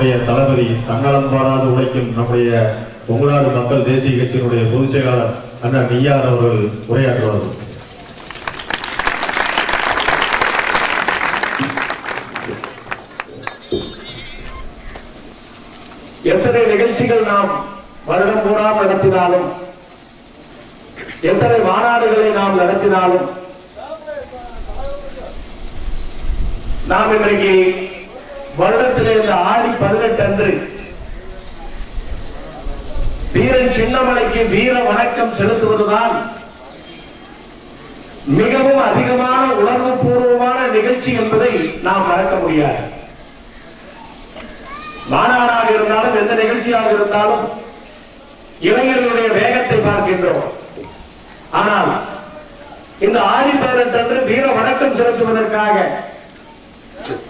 நம்முடைய தளபதி தன்னலம் பாராது உழைக்கும் நம்முடைய கொங்குநாடு மக்கள் தேசிய கட்சியினுடைய பொதுச் செயலாளர் அண்ணன் நெய்யார் அவர்கள் உரையாற்றுவார்கள் எத்தனை நிகழ்ச்சிகள் நாம் வருடம் பூரா நடத்தினாலும் எத்தனை மாநாடுகளை நாம் நடத்தினாலும் நாம் இன்றைக்கு வருடத்திலே இந்த ஆடி பதினெட்டு அன்று வீரன் சின்னமலைக்கு வீர வணக்கம் செலுத்துவதுதான் மிகவும் அதிகமான உணர்வு பூர்வமான நிகழ்ச்சி என்பதை நாம் மறக்க முடியாது. மாநாடாக இருந்தாலும் எந்த நிகழ்ச்சியாக இருந்தாலும் இளைஞர்களுடைய வேகத்தை பார்க்கின்றோம். ஆனால் இந்த ஆடி பதினெட்டு அன்று வீர வணக்கம் செலுத்துவதற்காக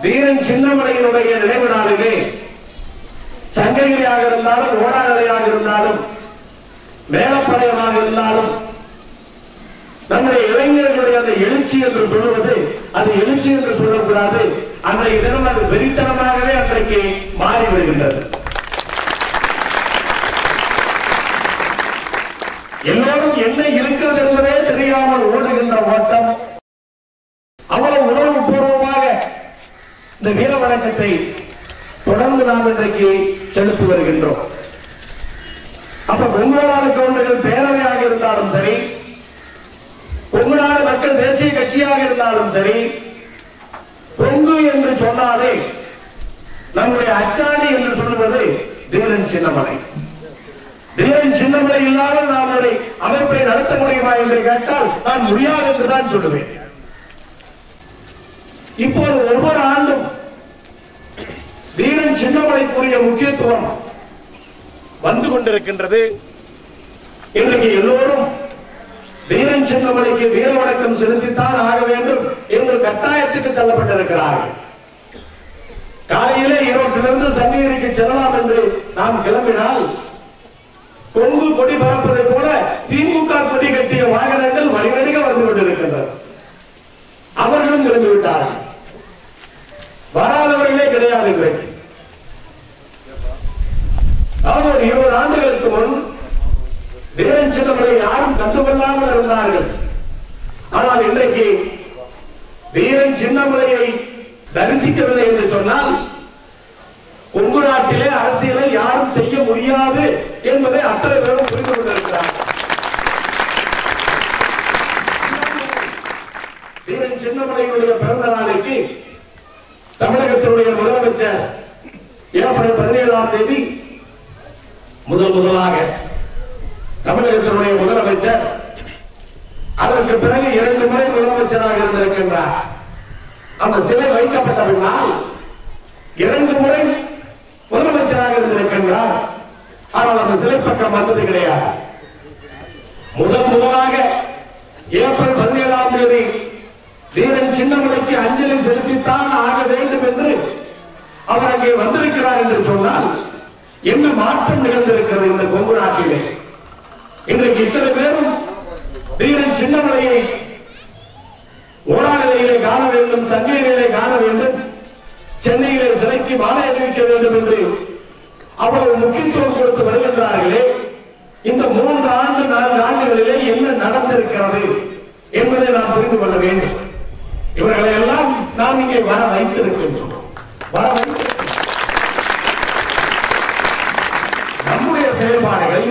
வீரன் சின்னமலையினுடைய நினைவு நாளிலே சங்ககிரியாக இருந்தாலும் ஓடாநிலையாக இருந்தாலும் மேலப்படையமாக இருந்தாலும் நம்முடைய இளைஞர்களுடைய அந்த எழுச்சி என்று சொல்லுவது அது எழுச்சி என்று சொல்லக்கூடாது. அன்றைய தினம் அது வெறித்தனமாகவே அன்றைக்கு மாறி வருகின்றது. எல்லோரும் என்ன இருக்கிறது என்பதே தெரியாமல் ஓடுகின்ற ஓட்டம். அவ்வளவு உணவு இந்த வீர வணக்கத்தை தொடர்ந்து நாம் இன்றைக்கு செலுத்தி வருகின்றோம். அப்ப கொங்குநாடு கவுண்டர்கள் பேரவையாக இருந்தாலும் சரி கொங்குநாடு மக்கள் தேசிய கட்சியாக இருந்தாலும் சரி கொங்கு என்று சொன்னாலே நம்முடைய அச்சாணி என்று சொல்லுவது தீரன் சின்னமலை. தீரன் சின்னமலை இல்லாமல் நாம் ஒரு அமைப்பை நடத்த முடியுமா என்று கேட்டால் நான் முடியாது என்றுதான் சொல்லுவேன். இப்போது ஒவ்வொரு சின்னமலைக்குரிய முக்கியத்துவம் வந்து கொண்டிருக்கின்றது. இன்றைக்கு எல்லோரும் வீரன் சின்னமலைக்கு வீர வணக்கம் செலுத்தித்தான் ஆக வேண்டும் என்று கட்டாயத்துக்கு தள்ளப்பட்டிருக்கிறார்கள். காலையிலே ஈரோட்டிலிருந்து சங்ககிரிக்கு செல்லலாம் என்று நாம் கிளம்பினால் கொங்கு கொடி பறப்பதை போல திமுக கொடி கட்டிய வாகனங்கள் வழிநடை வந்து கொண்டிருக்கின்றன அவர்களும் கிளம்பிவிட்டார்கள் வராதவர்களே கிடையாது இன்றைக்கு அதாவது ஒரு இருபது ஆண்டுகளுக்கு முன் வீரன் சின்னமலை யாரும் கண்டுகொள்ளாமல் இருந்தார்கள் ஆனால் இன்றைக்கு வீரன் சின்னமலையை தரிசிக்கவில்லை என்று சொன்னால் கொங்கு நாட்டிலே அரசியலை யாரும் செய்ய முடியாது என்பதை அத்தனை பேரும் புரிந்து கொண்டிருக்கிறார். வீரன் சின்னமலையுடைய பிறந்த நாளைக்கு தமிழகத்தினுடைய முதலமைச்சர் ஏப்ரல் பதினேழாம் தேதி முதல் முதலாக தமிழகத்தினுடைய முதலமைச்சர் அதற்கு பிறகு இரண்டு முறை முதலமைச்சராக இருந்திருக்கின்றார். அந்த சிலை வைக்கப்பட்ட பின்னால் இரண்டு முறை முதலமைச்சராக இருந்திருக்கின்றார் ஆனால் பக்கம் வந்தது கிடையாது. முதன் முதலாக ஏப்ரல் பதினேழாம் தேதி வீரன் சின்னமலைக்கு அஞ்சலி செலுத்தித்தான் ஆக வேண்டும் என்று அவர் அங்கே வந்திருக்கிறார் என்று சொன்னால் என்ன மாற்றம் நிகழ்ந்திருக்கிறது இந்த கொங்கு நாட்டிலே? இன்றைக்கு இத்தனை பேரும் வீரன் சின்னமலையை ஓடாநிலையிலே காண வேண்டும் சங்ககிரியிலே காண வேண்டும் சென்னையிலே சிலைக்கு மாலை அறிவிக்க வேண்டும் என்று அவ்வளவு முக்கியத்துவம் கொடுத்து வருகின்றார்களே. இந்த மூன்று ஆண்டு நான்கு ஆண்டுகளிலே என்ன நடந்திருக்கிறது என்பதை நாம் புரிந்து கொள்ள வேண்டும். இவர்களை எல்லாம் நாம் இங்கே வர வைத்திருக்கின்றோம். வர வைத்திருக்கின்றோம். நம்முடைய செயல்பாடுகள்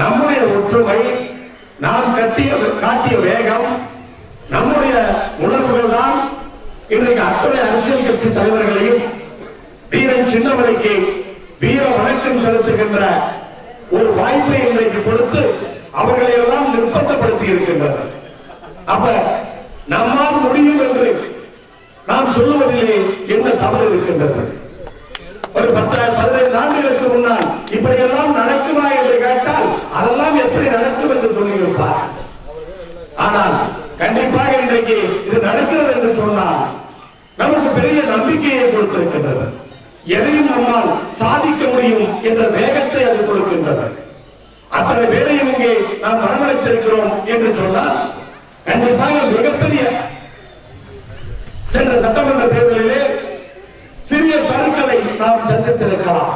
நம்முடைய ஒற்றுமை நாம் கட்டிய காட்டிய வேகம் நம்முடைய உணர்வுகள் தான் இன்றைக்கு அத்தனை அரசியல் கட்சி தலைவர்களையும் தீரன் சின்னமலைக்கு வீர வணக்கம் செலுத்துகின்ற ஒரு வாய்ப்பை இன்றைக்கு கொடுத்து அவர்களை எல்லாம் நிர்பந்தப்படுத்தி இருக்கின்றனர் அப்ப நம்மால் முடியும் என்று நாம் சொல்லுவதிலே என்ன தவறு இருக்கின்றது? ஒரு பத்தாயிரம் பதினைந்து ஆண்டுகளுக்கு முன்னால் இப்படியெல்லாம் நடக்குமா என்று கேட்டால் அதெல்லாம் எப்படி நடக்கும் என்று சொல்லியிருப்பார். ஆனால் கண்டிப்பாக இன்றைக்கு இது நடக்கிறது என்று சொன்னால் நமக்கு பெரிய நம்பிக்கையை கொடுத்திருக்கின்றது. எதையும் நம்மால் சாதிக்க முடியும் என்ற வேகத்தை அது கொடுக்கின்றது. அத்தனை பேரையும் இங்கே நாம் வரவழைத்திருக்கிறோம் என்று சொன்னால் கண்டிப்பாக மிகப்பெரிய சென்ற சட்டமன்ற தேர்தலிலே சிறிய சருக்களை நாம் சந்தித்திருக்கலாம்.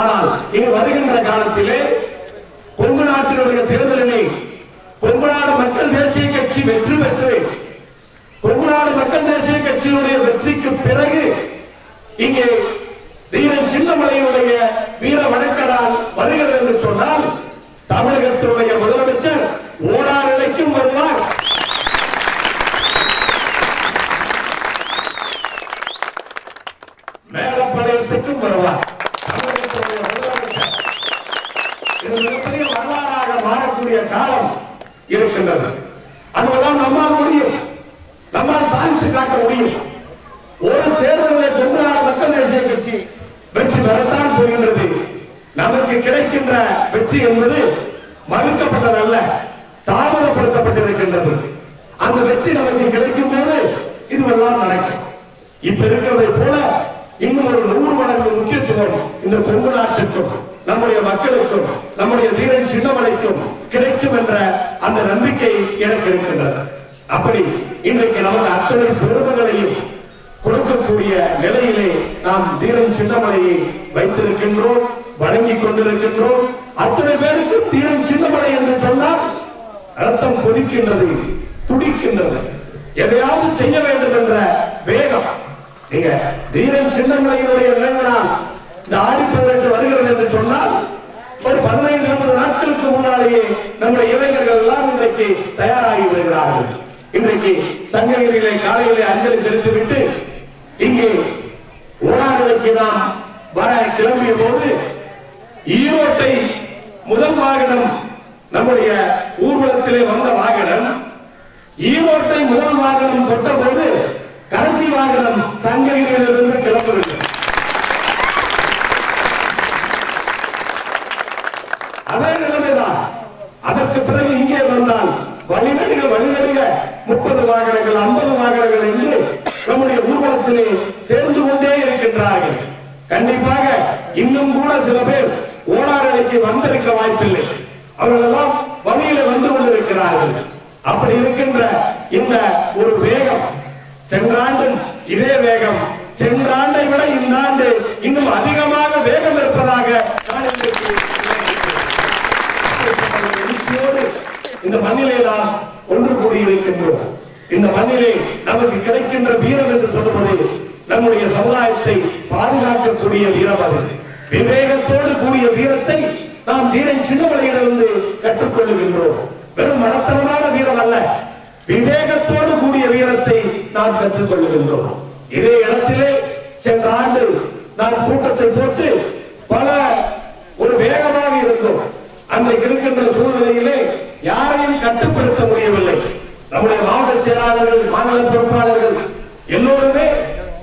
ஆனால் இங்கு வருகின்ற காலத்திலே கொங்கு நாட்டினுடைய தேர்தலிலே கொங்கு நாடு மக்கள் தேசிய கட்சி வெற்றி பெற்று கொங்கு நாடு மக்கள் தேசிய கட்சியினுடைய வெற்றிக்கு பிறகு இங்கே வீரன் சின்னமலையுடைய வீர வணக்கடால் வருகிறது என்று சொன்னால் தமிழகத்தினுடைய முதலமைச்சர் ஓடா நிலைக்கும் வருவார் மேலப்பாளையத்துக்கும் வருவார் தமிழகத்தினுடைய முதலமைச்சர் இது மிகப்பெரிய வரலாறாக மாறக்கூடிய காலம் இருக்கின்றது அதுவெல்லாம் நம்மால் முடியும் நம்மால் சாதித்து காட்ட முடியும் ஒரு தேர்தலில் கொங்குநாடு மக்கள் தேசிய கட்சி வெற்றி பெறத்தான் போகின்றது நமக்கு கிடைக்கின்ற வெற்றி என்பது மறுக்கப்பட்டதல்ல தாமதப்படுத்தப்பட்டிருக்கின்றது. அந்த வெற்றி நமக்கு கிடைக்கும் போது இதுவெல்லாம் நடக்கும். இப்ப இருக்கிறதை போல இன்னும் ஒரு நூறு மடங்கு முக்கியத்துவம் இந்த கொங்கு நாட்டுக்கும் நம்முடைய மக்களுக்கும் நம்முடைய தீரன் சின்னமலைக்கும் கிடைக்கும் என்ற அந்த நம்பிக்கை எனக்கு இருக்கின்றது. அப்படி இன்றைக்கு நமக்கு அத்தனை பெருமைகளையும் கொடுக்கக்கூடிய நிலையிலே நாம் தீரன் சின்னமலையை வைத்திருக்கின்றோம். வணங்கிக் கொண்டிருக்கின்றோம். அத்தனை பேருக்கு தீரம் சின்னமலை என்று சொன்னால் ரத்தம் கொதிக்கின்றது துடிக்கின்றது. எதையாவது செய்ய வேண்டும் என்ற வேகம். நீங்க தீரம் சின்னமலையினுடைய நினைவினால் இந்த ஆடி பதினெட்டு வருகிறது என்று சொன்னால் ஒரு பதினைந்து இருபது நாட்களுக்கு முன்னாலேயே நம்முடைய இளைஞர்கள் எல்லாம் இன்றைக்கு தயாராகி வருகிறார்கள் இன்றைக்கு சங்ககிரியிலே காலையிலே அஞ்சலி செலுத்திவிட்டு இங்கே ஓடாநிலைக்கு நாம் வர கிளம்பிய போது ஈரோட்டை முதல் வாகனம் நம்முடைய ஊர்வலத்திலே வந்த வாகனம். ஈரோட்டை முதல் வாகனம் தொட்ட போது கடைசி வாகனம் சங்ககிரியிலிருந்து கிளம்புகிறது. அதே நிலைமைதான். அதற்கு பிறகு இங்கே வந்தால் வழிநடுக வழிநடுக. முப்பது வாகனங்கள் ஐம்பது வாகனங்கள் என்று நம்முடைய ஊர்வலத்திலே சேர்ந்து கொண்டே இருக்கின்றார்கள். கண்டிப்பாக இன்னும் கூட சில பேர் ஓடாரணைக்கு வந்திருக்க வாய்ப்பில்லை. அவர்கள் எல்லாம் வழியில வந்து கொண்டிருக்கிறார்கள். அப்படி இருக்கின்ற இந்த ஒரு வேகம் சென்ற இதே வேகம் சென்ற ஆண்டை விட இந்த ஆண்டு இன்னும் அதிகமாக வேகம் இருப்பதாக நான் இந்த மண்ணிலே நாம் ஒன்று கூடியிருக்கின்றோம் இந்த மண்ணிலே நமக்கு கிடைக்கின்ற வீரம் என்று சொல்லுவது நம்முடைய சமுதாயத்தை பாதுகாக்கக்கூடிய வீரம் அது. விவேகத்தோடு கூடிய வீரத்தை நாம் வீரன் சின்னமலையிலிருந்து கற்றுக்கொள்ளுகின்றோம். வெறும் மனத்தனமான வீரம் அல்ல விவேகத்தோடு கூடிய வீரத்தை நாம் கற்றுக்கொள்ளுகின்றோம். இதே இடத்திலே சென்ற ஆண்டு நான் கூட்டத்தை போட்டு பல ஒரு வேகமாக இருக்கும் அன்றைக்கு இருக்கின்ற சூழ்நிலையிலே யாரையும் கட்டுப்படுத்த முடியவில்லை. நம்முடைய மாவட்ட செயலாளர்கள் மாநில பொறுப்பாளர்கள் எல்லோருமே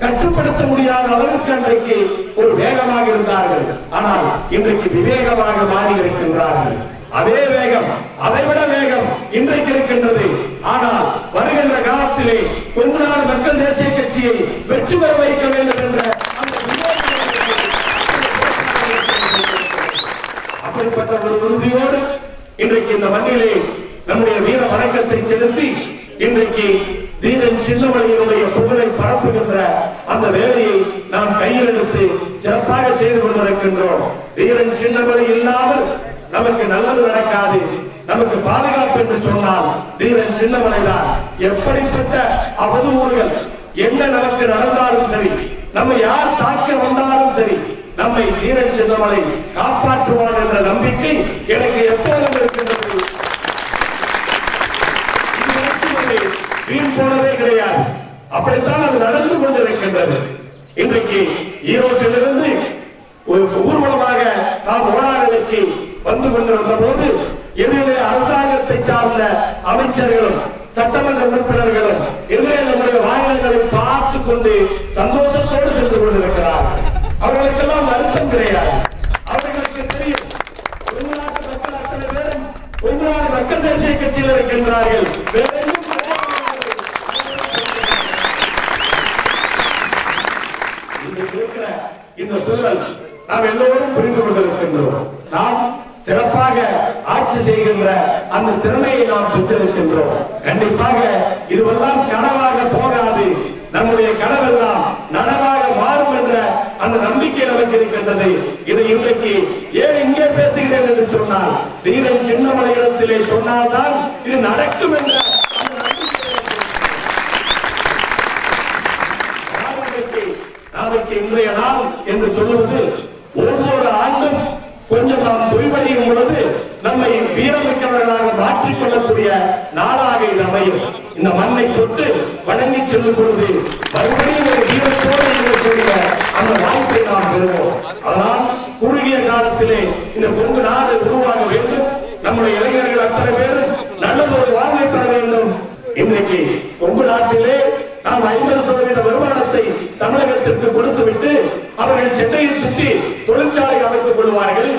கட்டுப்படுத்த முடியாத அளவுக்கு அன்றைக்கு ஒரு வேகமாக இருந்தார்கள். ஆனால் இன்றைக்கு விவேகமாக மாறி இருக்கின்றார்கள். அதே வேகம் அதைவிட வேகம் இன்றைக்கு இருக்கின்றது. ஆனால் வருகின்ற காலத்திலே கொங்குநாடு மக்கள் தேசிய கட்சியை வெற்றி பெற வைக்க வேண்டும் என்ற அப்படிப்பட்ட ஒரு உறுதியோடு இன்றைக்கு இந்த மண்ணிலே நம்முடைய வீர வணக்கத்தை செலுத்தி இன்றைக்கு தீரன் சின்னமலையினுடைய புகழ் பரப்புகின்ற அந்த வேலையை நாம் கையில் எடுத்து சிறப்பாக செய்து கொண்டிருக்கின்றோம். தீரன் சின்னமலை இல்லாமல் நமக்கு நல்லது நடக்காது. நமக்கு பாதுகாப்பு என்று சொன்னால் தீரன் சின்னமலைதான் எப்படிப்பட்ட அவதூறுகள் என்ன நமக்கு நடந்தாலும் சரி நம்ம யார் தாக்க வந்தாலும் சரி நம்மை தீரன் சின்னமலை காப்பாற்றுவான் என்ற நம்பிக்கை எனக்கு எப்போதும் இருக்கின்றது. வீண் போனதே கிடையாது. அப்படித்தான் அது நடந்து கொண்டிருக்கின்றது. இன்றைக்கு ஈரோட்டிலிருந்து ஒரு ஊர்வலமாக நாம் ஓடாநிலைக்கு வந்து கொண்டிருந்த போது எதிரே அரசாங்கத்தை சார்ந்த அமைச்சர்களும் சட்டமன்ற உறுப்பினர்களும் எதிரே நம்முடைய வாகனங்களை பார்த்து கொண்டு சந்தோஷத்தோடு சென்று கொண்டிருக்கிறார்கள். அவர்களுக்கெல்லாம் வருத்தம் கிடையாது. அவர்களுக்கு தெரியும் மக்கள் அத்தனை பேரும் மக்கள் தேசிய கட்சியில் இருக்கின்றார்கள் வேற எங்கும் கிடையாது. இன்றைக்கு இருக்கிற இந்த சூழல் நாம் எல்லோரும் புரிந்து கொண்டிருக்கின்றோம். நாம் சிறப்பாக ஆட்சி செய்கின்ற அந்த திறமையை நாம் பெற்றிருக்கின்றோம். கண்டிப்பாக இதுவெல்லாம் கனவாக போகாது. நம்முடைய கனவெல்லாம் நனவாக மாறும் என்ற அந்த நம்பிக்கை நமக்கு இருக்கின்றது. இதை இன்றைக்கு ஏன் இங்கே பேசுகிறேன் என்று சொன்னால் தீரன் சின்னமலை இடத்திலே சொன்னால்தான் இது நடக்கும் என்ற நாளைக்கு இன்றைய நாள் என்று சொல்லுவது ஒவ்வொரு ஆண்டும் கொஞ்சம் நாம் தொய்வடையும் பொழுது நம்மை வீரமிக்கவர்களாக மாற்றிக் கொள்ளக்கூடிய நாளாக இது அமையும். இந்த மண்ணை தொட்டு வணங்கி செல்லும் பொழுது மறுபடியும் ஒரு வீரத்தோடு இருக்கக்கூடிய அந்த வாய்ப்பை நாம் பெறுவோம் அதனால் குறுகிய காலத்திலே இந்த கொங்கு நாடு உருவாக வேண்டும் நம்முடைய இளைஞர்கள் அத்தனை பேரும் நல்லது ஒரு வாழ்வை பெற வேண்டும் இன்றைக்கு கொங்கு நாட்டிலே நாம் ஐம்பது சதவீத வருமானத்தை தமிழகத்திற்கு கொடுத்துவிட்டு அவர்கள் சென்னையை சுற்றி தொழிற்சாலை அமைத்துக் கொள்வார்கள்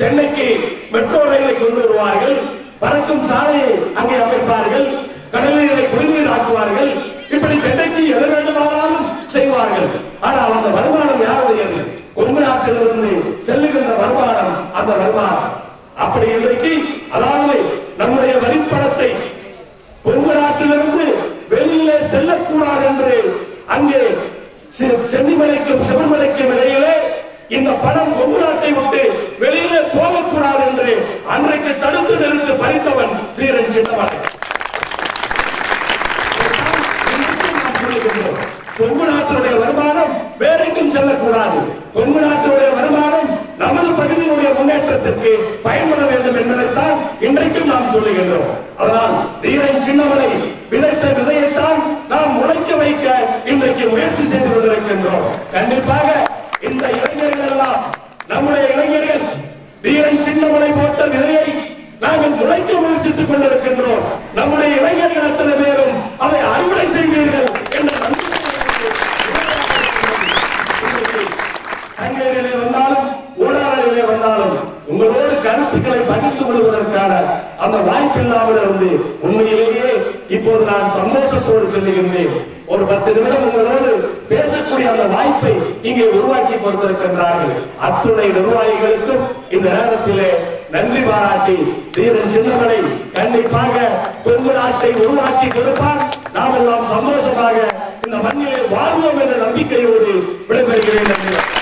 சென்னைக்கு மெட்ரோ ரயிலை கொண்டு வருவார்கள் பறக்கும் சாலையை அங்கே அமைப்பார்கள் கடலீரை குடிநீர் ஆக்குவார்கள் இப்படி சென்னைக்கு எது வேண்டுமானாலும் செய்வார்கள். ஆனால் அந்த வருமானம் யாருடையது கொங்கு நாட்டிலிருந்து செல்லுகின்ற வருமானம் அந்த வருமானம். அப்படி இன்றைக்கு அதாவது நம்முடைய வரிப்பணத்தை கொங்கு நாட்டிலிருந்து வெளியிலே செல்லக்கூடாது என்று அங்கே சி- சென்னிமலைக்கும் சிவமலைக்கும் இடையிலே இந்த பணம் கொங்கு நாட்டை விட்டு வெளியிலே போகக்கூடாது என்று அன்றைக்கு தடுத்து நிறுத்து பறித்தவன் தீரன் சின்னமலை இன்றைக்கும் நாம் சொல்லுகின்றோம். கொங்கு நாட்டினுடைய வருமானம் வேறெங்கும் செல்லக்கூடாது கொங்கு நாட்டினுடைய வருமானம் நமது பகுதியினுடைய முன்னேற்றத்திற்கு பயன்பட வேண்டும் என்பதைத்தான் இன்றைக்கும் நாம் சொல்லுகின்றோம். அதனால் வீரன் சின்னமலை விதைத்த விதையைத்தான் நாம் உழைக்க வைக்க இன்றைக்கு முயற்சி செய்து கொண்டிருக்கின்றோம். கண்டிப்பாக இந்த இளைஞர்கள் எல்லாம் நம்முடைய இளைஞர்கள் தீரன் சின்னமலை போட்ட விதையை நாங்கள் முளைக்க முயற்சித்துக் கொண்டிருக்கின்றோம். நம்முடைய இளைஞர்கள் அத்தனை பேரும் அதை அறுவடை செய்வீர்கள் என்ற நம்பிக்கை இன்றைக்கு சங்கைகளிலே வந்தாலும் ஊடகங்களிலே வந்தாலும் உங்களோடு கருத்துக்களை பகிர்ந்து கொள்வதற்கான அந்த இருந்து உண்மையிலேயே இப்போது நான் சந்தோஷத்தோடு சொல்லுகின்றேன். ஒரு பத்து நிமிடம் உங்களோடு பேசக்கூடிய அந்த வாய்ப்பை இங்கே உருவாக்கி கொடுத்திருக்கின்றார்கள். அத்துணை நிர்வாகிகளுக்கும் இந்த நேரத்திலே நன்றி பாராட்டி தீரன் சின்னமலை கண்டிப்பாக கொங்கு நாட்டை உருவாக்கி கொடுப்பார். நாம் எல்லாம் சந்தோஷமாக இந்த மண்ணிலே வாழ்வோம் என்ற நம்பிக்கையோடு விடைபெறுகிறேன் நன்றி.